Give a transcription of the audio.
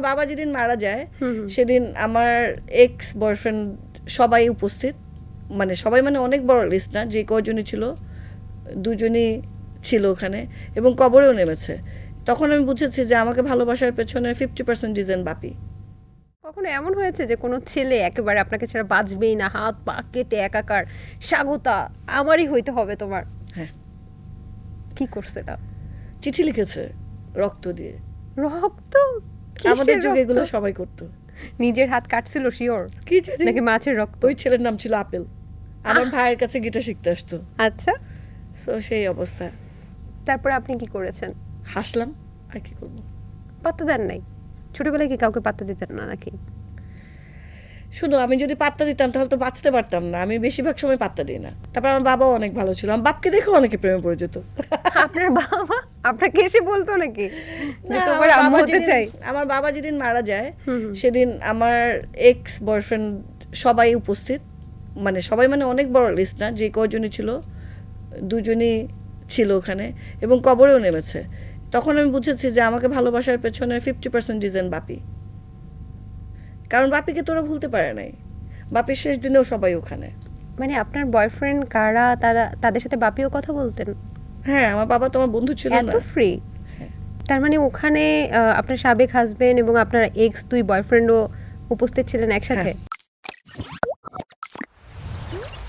আমার বাবা যেদিন মারা যায়। সেদিন আমার এক্স বয়ফ্রেন্ড সবাই উপস্থিত। মানে সবাই মানে অনেক বড় লিস্ট না যে কজনই ছিল দুজনই ছিল ওখানে এবং কবরেও নেমেছে। তখন আমি বুঝেছি যে আমাকে ভালোবাসার পেছনে ফিফটি পার্সেন্ট রিজন বাপি। কখনো এমন হয়েছে যে কোনো ছেলে একেবারে আপনাকে ছাড়া বাঁচবেই না হাত পা কেটে একাকার স্বাগতা আমারই হইতে হবে তোমার? হ্যাঁ। কি করছে না চিঠি লিখেছে রক্ত দিয়ে। রক্ত? আমাদের যুগে এগুলো সবাই করতো। নিজের হাত কাটছিল শিওর কি জানি নাকি মাছের রক্ত? ওই ছেলের নাম ছিল আপেল। আমার ভাইয়ের কাছে গিটার শিখতে আসতো। আচ্ছা। সো সেই অবস্থা। তারপরে আপনি কি করেছেন? হাসলাম আর কি করব? পাত্তা দেন নাই? ছোটবেলায় কি কাউকে পাত্তা দিতেন না নাকি? শুধু আমি যদি পাত্তা দিতাম তাহলে তো বাঁচতে পারতাম না। আমি বেশিরভাগ সময় পাত্তা দিই না। তারপর আমার বাবাও অনেক ভালো ছিল। আমার বাপকে দেখেও অনেকে প্রেমে পড়ে যেত। আপনার বাবা? আপনাকে এসে বলতো নাকি? তোমার আমার আম্মু বাবা হতে যেদিন- চাই। আমার বাবা যেদিন মারা যায়। সেদিন আমার এক্স বয়ফ্রেন্ড সবাই উপস্থিত। মানে সবাই মানে অনেক বড় লিস্ট না যে কজনই ছিল দুজনই ছিল ওখানে এবং কবরেও নেমেছে। তখন আমি বুঝেছি যে আমাকে ভালোবাসার পেছনে ফিফটি পার্সেন্ট রিজন বাপি। কারণ বাপিকে তোরা ভুলতে পারে নাই। বাপির শেষ দিনেও সবাই ওখানে। মানে আপনার বয়ফ্রেন্ড কারা তারা তাদের সাথে বাপিও কথা বলতেন? হ্যাঁ আমার বাবা তোমার বন্ধু ছিল এত না। ফ্রি তার মানে ওখানে আহ, আপনার সাবেক হাজবেন্ড এবং আপনার এক্স দুই বয়ফ্রেন্ডও উপস্থিত ছিলেন একসাথে?